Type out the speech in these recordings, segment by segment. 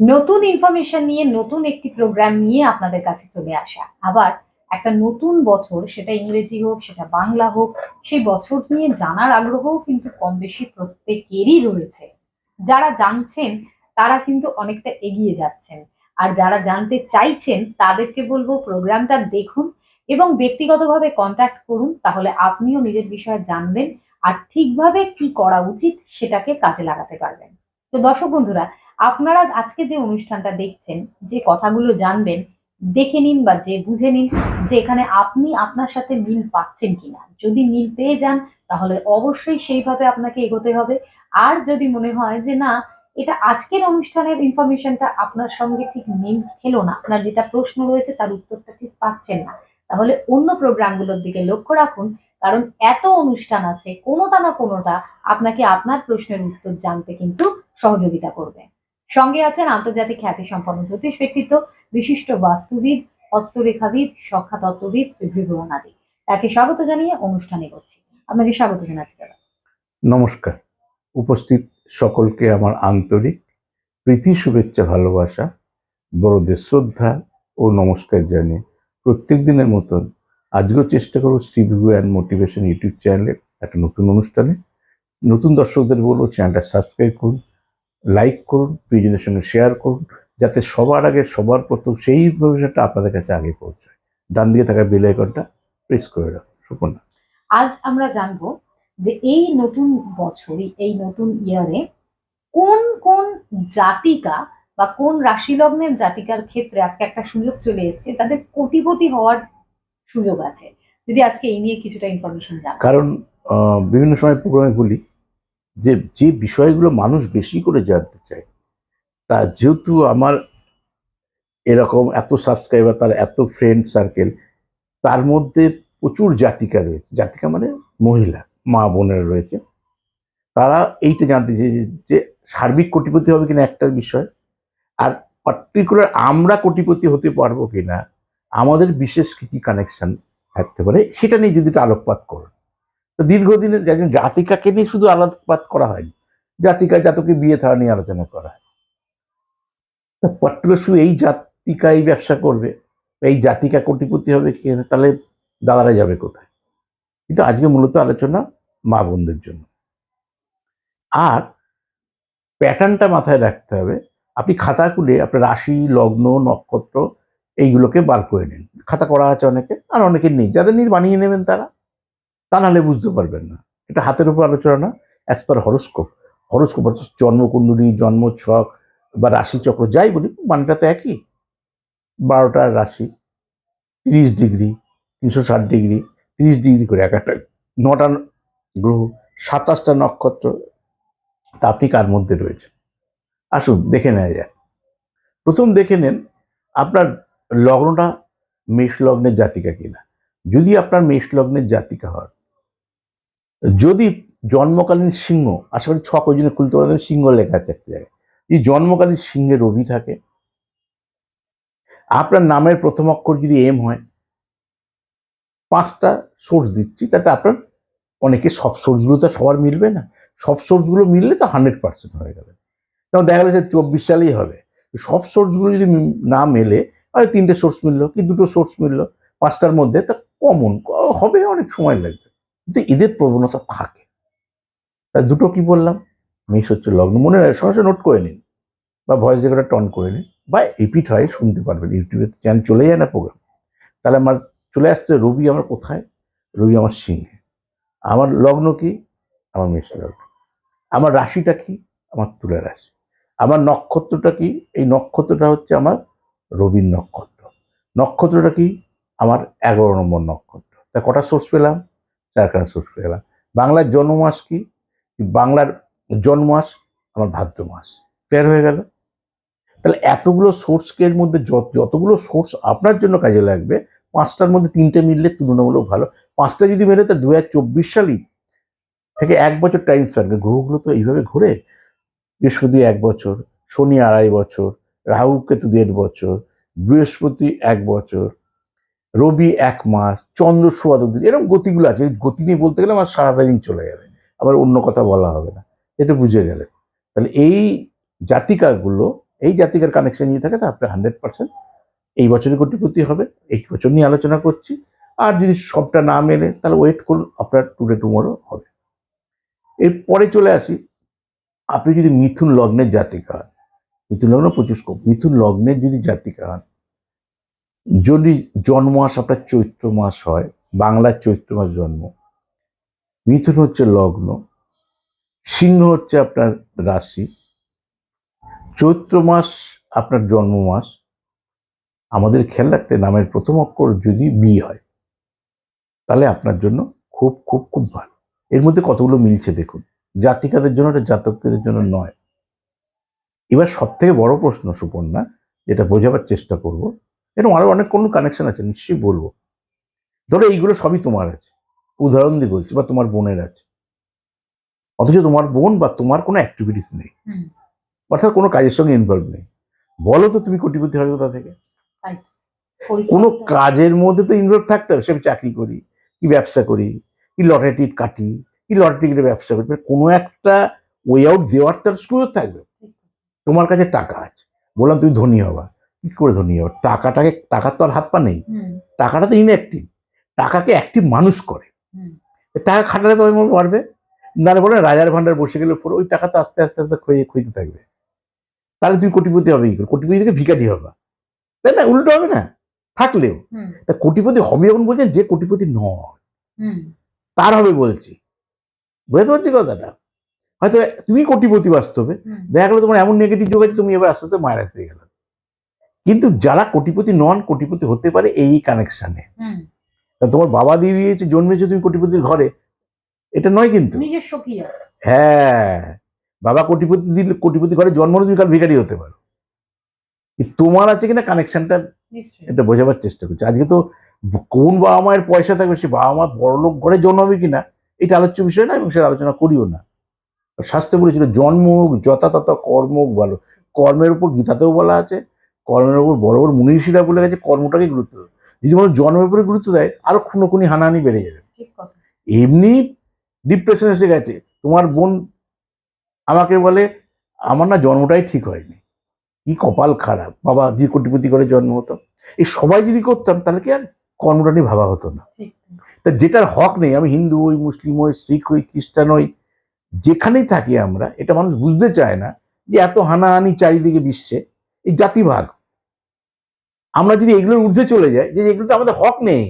নতুন ইনফরমেশন নিয়ে, নতুন একটি প্রোগ্রাম নিয়ে আপনাদের কাছে চলে আসা। আবার একটা নতুন বছর, সেটা ইংরেজি হোক, সেটা বাংলা হোক, সেই বছর নিয়ে জানার আগ্রহ কিন্তু কম বেশি প্রত্যেকেরই রয়েছে। যারা জানছেন, তারা কিন্তু অনেকটা এগিয়ে যাচ্ছেন। আর যারা জানতে চাইছেন, তাদেরকে বলব প্রোগ্রামটা দেখুন এবং ব্যক্তিগতভাবে কন্ট্যাক্ট করুন, তাহলে আপনিও নিজের বিষয়ে জানবেন আর ঠিকভাবে কি করা উচিত, সেটাকে কাজে লাগাতে পারবেন। তো দর্শক বন্ধুরা আপনারা আজকে যে অনুষ্ঠানটা দেখছেন, যে কথাগুলো জানবেন, দেখে নিন বা যে বুঝে নিন যে এখানে আপনি আপনার সাথে মিল পাচ্ছেন কিনা। যদি মিল পেয়ে যান, তাহলে অবশ্যই সেইভাবে আপনাকে এগোতে হবে। আর যদি মনে হয় যে না, এটা আজকের অনুষ্ঠানের ইনফরমেশনটা আপনার সঙ্গে ঠিক মিল খেলো না, আপনার যেটা প্রশ্ন রয়েছে তার উত্তরটা ঠিক পাচ্ছেন না, তাহলে অন্য প্রোগ্রামগুলোর দিকে লক্ষ্য রাখুন। কারণ এত অনুষ্ঠান আছে, কোনোটা না কোনোটা আপনাকে আপনার প্রশ্নের উত্তর জানতে কিন্তু সহযোগিতা করবে। সঙ্গে আছেন আন্তর্জাতিক খ্যাতি সম্পন্ন জ্যোতিষ ব্যক্তিত্ব, বিশিষ্ট বাস্তুবিদ, হস্তরেখাবিদ, সখা তত্ত্ববিদ শ্রীভৃভুবন আদি। তাকে স্বাগত জানিয়ে অনুষ্ঠানে করছি আপনাকে স্বাগত জানাচ্ছি, দাদা। নমস্কার। উপস্থিত সকলকে আমার আন্তরিক প্রীতি, শুভেচ্ছা, ভালোবাসা, বড়দের শ্রদ্ধা ও নমস্কার জানিয়ে প্রত্যেক দিনের মতন আজকেও চেষ্টা করব Shri Vivu and motivation YouTube চ্যানেলে একটা নতুন অনুষ্ঠানে। নতুন দর্শকদের বলব চ্যানেলটা সাবস্ক্রাইব করুন লাইক করুন প্রিয়জনের সঙ্গে শেয়ার করুন যাতে সবার আগে সবার প্রথম সেই ইনফরমেশনটা আপনাদের কাছে আগে পৌঁছায়। ডান দিকে থাকা বেল আইকনটা প্রেস করে রাখুন। সুপর্ণা। আজ আমরা জানব যে এই নতুন বছরই এই নতুন ইয়ারে কোন কোন জাতিকা বা কোন রাশি লগ্নের জাতিকার ক্ষেত্রে আজকে একটা সুযোগ চলে এসেছে তাদের কোটিপতি হওয়ার সুযোগ আছে? যদি আজকে এই নিয়ে কিছুটা ইনফরমেশন জানো কারণ বিভিন্ন সময় প্রোগ্রামে বলি যে যে বিষয়গুলো মানুষ বেশি করে জানতে চায়, তা যেহেতু আমার এরকম এত সাবস্ক্রাইবার তার এত ফ্রেন্ড সার্কেল তার মধ্যে প্রচুর জাতিকা রয়েছে। জাতিকা মানে মহিলা, মা বোনেরা রয়েছে। তারা এইটা জানতে চাই যে- সার্বিক কোটিপতি হবে কিনা একটা বিষয়, আর পার্টিকুলার আমরা কোটিপতি হতে পারব কিনা, আমাদের বিশেষ কি কি কানেকশন থাকতে পারে, সেটা নিয়ে যদি একটু আলোকপাত করুন। তো দীর্ঘদিনের একজন জাতিকাকে নিয়ে শুধু আলোকপাত করা হয়নি জাতিকা জাতকে বিয়ে থাকা নিয়ে আলোচনা করা হয়। তা শুধু এই জাতিকাই ব্যবসা করবে এই জাতিকা কোটিপতি হবে কি, তাহলে দাদারা যাবে কোথায়? কিন্তু আজকে মূলত আলোচনা মা বোনদের জন্য। আর প্যাটার্নটা মাথায় রাখতে হবে, আপনি খাতা খুলে আপনার রাশি, লগ্ন, নক্ষত্র, এইগুলোকে বার করে নিন। খাতা করা আছে অনেকে, আর অনেকে নেই। যাদের নিয়ে বানিয়ে নেবেন তারা তা নাহলে বুঝতে পারবেন না। এটা হাতের উপর আলোচনা না অ্যাজ পার হরস্কোপ হরস্কোপ অর্থাৎ জন্মকুণ্ডলী জন্মছক বা রাশিচক্র, যাই বলি, মানটা তো একই। বারোটার রাশি, তিরিশ ডিগ্রি, তিনশো ষাট ডিগ্রি, তিরিশ ডিগ্রি করে এক একটা নটা গ্রহ, সাতাশটা নক্ষত্র, তা আপনি কার মধ্যে রয়েছে আসুন, দেখে নেওয়া যাক। প্রথম দেখে নেন, আপনার লগ্নটা মেষ লগ্নের জাতিকা কিনা। যদি আপনার মেষ লগ্নের জাতিকা হয় যদি জন্মকালীন সিংহ, আশা করি ছক ওই জন্য খুলতে পারবেন সিংহ লেখা আছে একটা জায়গায়। যদি জন্মকালীন সিংহে রবি থাকে, আপনার নামের প্রথম অক্ষর যদি এম হয়, পাঁচটা সোর্স দিচ্ছি, তাতে আপনার অনেকে সব সোর্সগুলো তো সবার মিলবে না। সব সোর্সগুলো মিললে তো হান্ড্রেড পার্সেন্ট হয়ে যাবে। তখন দেখা গেলো চব্বিশ সালেই হবে। সব সোর্সগুলো যদি না মেলে হয় তিনটে সোর্স মিললো, কি দুটো সোর্স মিললো, পাঁচটার মধ্যে, তা কমন হবে অনেক সময় লাগবে। কিন্তু ঈদের প্রবণতা থাকে। তা দুটো কি বললাম? মেষ হচ্ছে লগ্ন। মনে হয় সঙ্গে নোট করে নিন বা ভয়েস রেকর্ডার টন করে নিন বা রিপিট হয়, শুনতে পারবেন। ইউটিউবে চ্যানেল চলে যায় না প্রোগ্রাম তাহলে আমার চলে আসছে রবি আমার কোথায়? রবি আমার সিংহে। আমার লগ্ন কি? আমার মেষ লগ্ন। আমার রাশিটা কি? আমার তুলা রাশি। আমার নক্ষত্রটা কি? এই নক্ষত্রটা হচ্ছে আমার রবির নক্ষত্র। নক্ষত্রটা কি? আমার এগারো নম্বর নক্ষত্র। তা কটা সোর্স পেলাম? চারখানা সোর্স পেলাম বাংলার জন্মমাস কি? বাংলার জন্মাস আমার ভাদ্র মাস। ক্লিয়ার হয়ে গেল? তাহলে এতগুলো সোর্সকে মধ্যে যত যতগুলো সোর্স আপনার জন্য কাজে লাগবে, পাঁচটার মধ্যে তিনটে মিললে তুলনামূলক ভালো। পাঁচটা যদি মেলে তা দু হাজার চব্বিশ সালই থেকে এক বছর টাইম স্প্যান গ্রহগুলো তো এইভাবে ঘুরে। বৃহস্পতি এক বছর, শনি আড়াই বছর, রাহু কেতু দেড় বছর, বৃহস্পতি এক বছর রবি এক মাস, চন্দ্র সোয়া দু দিন এরকম গতিগুলো আছে। গতি নিয়ে বলতে গেলে আমার সারাটা দিন চলে যাবে। আবার অন্য কথা বলা হবে না। এটা বুঝে গেলে। তাহলে এই জাতিকাগুলো, এই জাতিকার কানেকশন নিয়ে থাকে তা আপনি হান্ড্রেড পার্সেন্ট এই বছরে কোটিপতি হবে। এই বছর নিয়ে আলোচনা করছি। আর যদি সবটা না মেলে তাহলে ওয়েট করুন, আপনার টুডে টুমোরো হবে। এরপরে চলে আসি। আপনি যদি মিথুন লগ্নের জাতিকা হন, মিথুন লগ্ন প্রচুর স্কোপ মিথুন লগ্নের যদি জাতিকা হন যদি জন্ম মাস আপনার চৈত্র মাস হয়, বাংলার চৈত্র মাস জন্ম, মিথুন হচ্ছে লগ্ন, সিংহ হচ্ছে আপনার রাশি, চৈত্র মাস আপনার জন্ম মাস, আমাদের খেয়াল রাখতে নামের প্রথম অক্ষর যদি বি হয়, তাহলে আপনার জন্য খুব খুব খুব ভালো। এর মধ্যে কতগুলো মিলছে দেখুন। জাতিকাদের জন্য এটা জাতকদের জন্য নয়। এবার সব থেকে বড় প্রশ্ন সুপর্ণা, যেটা বোঝাবার চেষ্টা করব এরকম আরও অনেক কোনো কানেকশন আছে নিশ্চয়ই বলব। ধরো এইগুলো সবই তোমার আছে। উদাহরণ দিয়ে বলছি বা তোমার বোনের আছে। অথচ তোমার বোন বা তোমার কোনো অ্যাক্টিভিটিস নেই। অর্থাৎ কোনো কাজের সঙ্গে ইনভলভ নেই। বলো তো তুমি কোটিপতি হবে কোথা থেকে? কোনো কাজের মধ্যে তো ইনভলভ থাকতে হবে। সে চাকরি করি কি ব্যবসা করি কি লটারি টিকিট কাটি কি লটারি টিকিটের ব্যবসা করি। মানে কোনো একটা ওয়ে আউট দেওয়ার তার সুযোগ থাকবে। তোমার কাছে টাকা আছে। বললাম তুমি ধনী হবা। কি করে ধনী হবা টাকাটাকে টাকার তো আর হাত পা নেই। টাকাটা তো ইনঅ্যাক্টিভ টাকাকে অ্যাক্টিভ মানুষ করে। টাকা খাটালে তো পারবে না বলে রাজার ভান্ডার বসে গেলে পরে ওই টাকা তো আস্তে আস্তে আস্তে ক্ষয়ে ক্ষয়তে থাকবে। তাহলে তুমি কোটিপতি হবে কি করে? কোটিপতি থেকে ভিকারি হবা। তাই না? উল্টো হবে না? থাকলেও। তা কোটিপতি হবে এখন বলছেন যে কোটিপতি নয় তার হবে বলছি। বুঝতে পারছি কথাটা? হয়তো তুমি কোটিপতি বাস্তবে। দেখা গেলো তোমার এমন নেগেটিভ যোগ আছে তুমি এবার আস্তে আস্তে মায়ের আসতে গেল। কিন্তু যারা কোটিপতি নন কোটিপতি হতে পারে এই কানেকশনে। তোমার বাবা দিয়ে দিয়েছে জন্মেছে তুমি কোটিপতির ঘরে এটা নয় কিন্তু? হ্যাঁ বাবা কোটিপতি দিলে কোটিপতি ঘরে জন্ম তুমি কাল ভিখারি হতে পারো। তোমার আছে কিনা কানেকশনটা এটা বোঝাবার চেষ্টা করছি। আজকে তো কোন বাবা মায়ের পয়সা থাকবে সে বাবা মা বড় লোক ঘরে জন্মাবে কিনা এটা আলোচ্য বিষয় না এবং সেটা আলোচনা করিও না। শাস্ত্রে বলেছিল জন্ম হোক যথাতথ কর্ম হোক ভালো। কর্মের উপর গীতাতেও বলা আছে কর্মের উপর বড় বড় মুনিষীরা বলে গেছে কর্মটাকে গুরুত্ব দেয়। যদি মানুষ জন্মের উপরে গুরুত্ব দেয় আরও খুনোখুনি হানাহানি বেড়ে যাবে। এমনি ডিপ্রেশন এসে গেছে। তোমার বোন আমাকে বলে আমার না জন্মটাই ঠিক হয়নি। কি কপাল খারাপ। বাবা যে কোটিপতি করে জন্ম হতো। এই সবাই যদি করতাম তাহলে কি আর কর্মটা নিয়ে ভাবা হতো না? তা যেটার হক নেই আমি হিন্দু হই মুসলিম হই শিখ হই খ্রিস্টান হই যেখানেই থাকি আমরা এটা মানুষ বুঝতে চায় না যে এত হানাহানি চারিদিকে বিশ্বে। এই জাতিভাগ। আমরা যদি এগুলোর ঊর্ধ্বে চলে যাই যে এগুলো তো আমাদের হক নেই।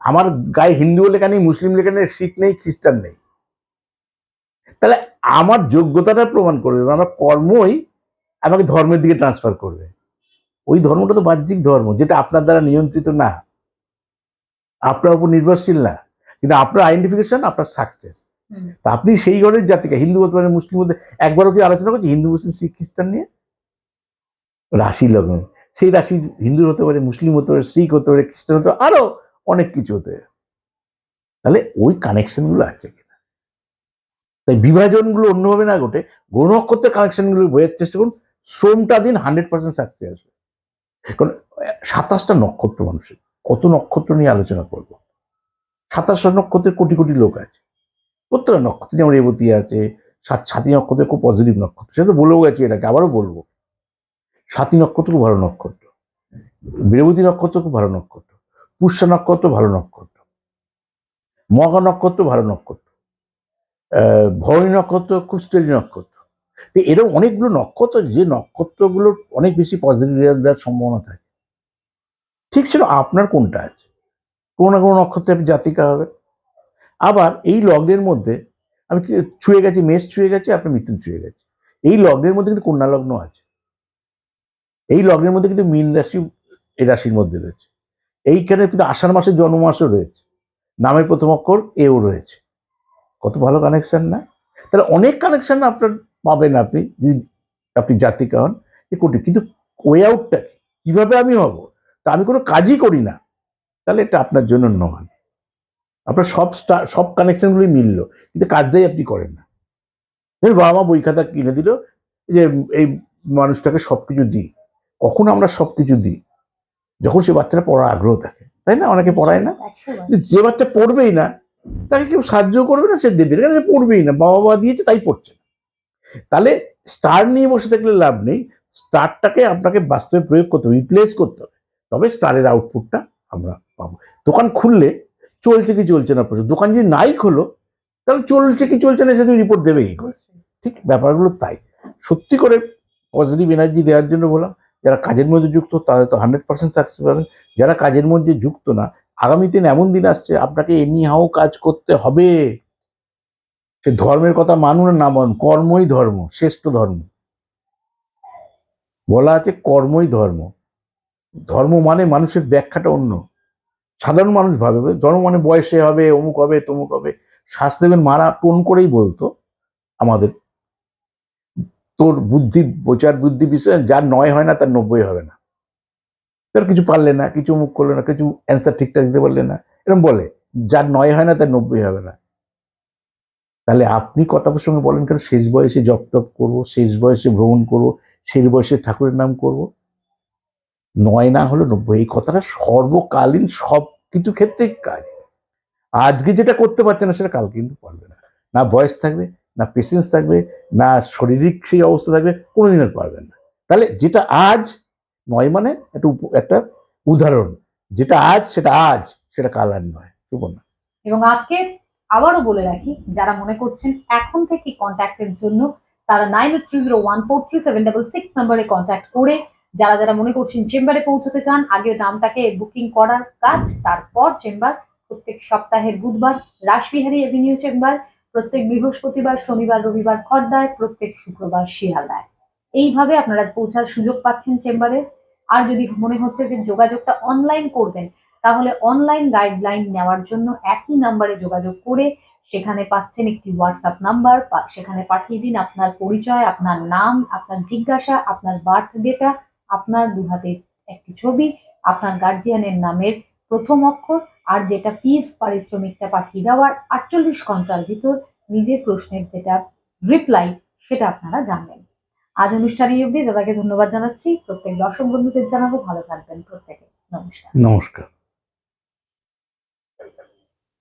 আমার গায়ে হিন্দু লেখা নেই মুসলিম লেখা নেই শিখ নেই খ্রিস্টান নেই? তাহলে আমার যোগ্যতাটা প্রমাণ করবে আমার কর্মই আমাকে ধর্মের দিকে ট্রান্সফার করবে। ওই ধর্মটা তো বাহ্যিক ধর্ম যেটা আপনার দ্বারা নিয়ন্ত্রিত না। আপনার উপর নির্ভরশীল না। কিন্তু আপনার আইডেন্টিফিকেশন আপনার সাকসেস তা আপনি সেই ঘরের জাতিকে হিন্দু হতে পারেন মুসলিম হতে একবারও কি আলোচনা করছি হিন্দু মুসলিম শিখ খ্রিস্টান নিয়ে? রাশি লগ্ন। সেই রাশি হিন্দু হতে পারে, মুসলিম হতে পারে, শিখ হতে পারে, খ্রিস্টান হতে পারে, আরও অনেক কিছু হতে পারে। তাহলে ওই কানেকশনগুলো আছে কিনা? তাই বিভাজনগুলো অন্যভাবে না ঘটে গ্রহ নক্ষত্রের কানেকশনগুলো বোঝার চেষ্টা করুন শ্রমটা দিন হান্ড্রেড পার্সেন্ট সাকসেস আসবে কারণ, সাতাশটা নক্ষত্র মানুষের, কত নক্ষত্র নিয়ে আলোচনা করব? সাতাশটা নক্ষত্রের কোটি কোটি লোক আছে। প্রত্যেকটা নক্ষত্র যেমন রেবতী আছে, সাত নক্ষত্রের খুব পজিটিভ নক্ষত্র, সেটা তো বলেও গেছি এটাকে, আবারও বলব। সাতী নক্ষত্র খুব ভালো নক্ষত্র। রেবতী নক্ষত্র খুব ভালো নক্ষত্র। পুষ্যা নক্ষত্র ভালো নক্ষত্র। মগা নক্ষত্র ভালো নক্ষত্র। ভরণী নক্ষত্র খুব স্টেডি নক্ষত্র। তো এরকম অনেকগুলো নক্ষত্র যে নক্ষত্রগুলোর অনেক বেশি পজিটিভ রেজাল্ট দেওয়ার সম্ভাবনা থাকে। ঠিক ছিল আপনার কোনটা আছে? কোনো না কোনো নক্ষত্রে আপনি জাতিকা হবে আবার এই লগ্নের মধ্যে আমি ছুঁয়ে গেছি, মেষ ছুঁয়ে গেছি, আপনার মৃত্যু ছুঁয়ে গেছে। এই লগ্নের মধ্যে কিন্তু কন্যা লগ্ন আছে। এই লগ্নের মধ্যে কিন্তু মীন রাশি, এই রাশির মধ্যে রয়েছে। এইখানে কিন্তু আষাঢ় মাসের জন্ম মাসও রয়েছে। নামের প্রথম অক্ষর এও রয়েছে। কত ভালো কানেকশান না? তাহলে অনেক কানেকশান আপনার পাবেন আপনি, যদি আপনি জাতিকা হন, যে কোটি কিন্তু ওয়ে আউটটা কীভাবে আমি হব? তা আমি কোনো কাজই করি না। তাহলে এটা আপনার জন্য নয়। আপনার সব সব কানেকশনগুলোই মিললো। কিন্তু কাজটাই আপনি করেন না। বাবা মা বই খাতা কিনে দিল, যে এই মানুষটাকে সব কিছু দিই। কখন আমরা সব কিছু দিই? যখন সে বাচ্চারা পড়ার আগ্রহ থাকে তাই না? অনেকে পড়ায় না? কিন্তু যে বাচ্চা পড়বেই না তাকে কেউ সাহায্য করবে না সে দেবে সে পড়বেই না বাবা মা দিয়েছে তাই পড়ছে না। তাহলে স্টার নিয়ে বসে থাকলে লাভ নেই। স্টারটাকে আপনাকে বাস্তবে প্রয়োগ করতে হবে রিপ্লেস করতে হবে। তবে স্টারের আউটপুটটা আমরা পাবো। দোকান খুললে চলছে কি চলছে না প্রচুর দোকান যদি নাই খোলো তাহলে চলছে কি চলছে না সে তুমি রিপোর্ট দেবে কি করে? ঠিক ব্যাপারগুলো তাই। সত্যি করে পজিটিভ এনার্জি দেওয়ার জন্য বললাম। যারা কাজের মধ্যে যুক্ত তাদের তো হান্ড্রেড পার্সেন্ট সাকসেস পাবেন যারা কাজের মধ্যে যুক্ত না, আগামী দিন এমন দিন আসছে, আপনাকে এনি হাও কাজ করতে হবে। সে ধর্মের কথা মানুন না মানুন, কর্মই ধর্ম, শ্রেষ্ঠ ধর্ম। বলা আছে কর্মই ধর্ম। ধর্ম মানে মানুষের ব্যাখ্যাটা অন্য। সাধারণ মানুষ ভাবে ধর্ম মানে বয়সে হবে, অমুক হবে, তমুক হবে। শাস্ত্রদেবের মারা টোন করেই বলতো আমাদের। তোর বুদ্ধি বোচার বুদ্ধি বিষয় যার নয় হয় না, তার নব্বই হবে না। তার কিছু পারলে না, কিছু মুখ করলে না, কিছু অ্যান্সার ঠিকঠাক দিতে পারলে না এরকম বলে। যার নয় হয় না, তার নব্বই হবে না। তাহলে আপনি কথা প্রসঙ্গে বলেন কেন? শেষ বয়সে জপ তপ করব, শেষ বয়সে ভ্রমণ করব, শেষ বয়সে ঠাকুরের নাম করব। নয় না হলো নব্বই, এই কথাটা সর্বকালীন সব কিছু ক্ষেত্রে কাজ। আজকে যেটা করতে পারছে না, সেটা কালকে কিন্তু পারবে না। না বয়স থাকবে না পেশেন্স থাকবে, না শারীরিক সেই অবস্থা থাকবে, কোনোদিন আর পারবেন না। তাহলে যেটা আজ নয় মানে একটা একটা উদাহরণ। যেটা আজ, সেটা আজ, সেটা কাল আর নয়। সুবর্ণা এবং আজকে আবারও বলে রাখি, যারা মনে করছেন এখন থেকে কন্ট্যাক্টের জন্য, তারা nine three zero one four three seven double six নাম্বারে কন্ট্যাক্ট করে, যারা যারা মনে করছেন চেম্বারে পৌঁছতে চান আগে নামটাকে বুকিং করার কাজ, তারপর চেম্বার প্রত্যেক সপ্তাহের বুধবার, রাসবিহারী এভিনিউ চেম্বার প্রত্যেক বৃহস্পতিবার, শনিবার, রবিবার খড়দায় প্রত্যেক শুক্রবার শিয়ালদায়। এইভাবে আপনারা পৌঁছার সুযোগ পাচ্ছেন চেম্বারে। আর যদি মনে হচ্ছে যে যোগাযোগটা অনলাইন করবেন, তাহলে অনলাইন গাইডলাইন নেওয়ার জন্য একই নাম্বারে যোগাযোগ করে সেখানে পাচ্ছেন একটি হোয়াটসঅ্যাপ নাম্বার সেখানে পাঠিয়ে দিন আপনার পরিচয়, আপনার নাম, আপনার জিজ্ঞাসা, আপনার বার্থ ডেটা আপনার দু হাতের একটি ছবি, আপনার গার্জিয়ানের নামের প্রথম অক্ষর আর যেটা ফিস পারিশ্রমিকটা পাঠিয়ে দেওয়ার আটচল্লিশ ঘণ্টার ভিতর নিজের প্রশ্নের যেটা রিপ্লাই সেটা আপনারা জানবেন। আজ অনুষ্ঠানে অবধি, দাদাকে ধন্যবাদ জানাচ্ছি। প্রত্যেক দর্শক বন্ধুদের জানাব, ভালো থাকবেন প্রত্যেকে। নমস্কার। নমস্কার।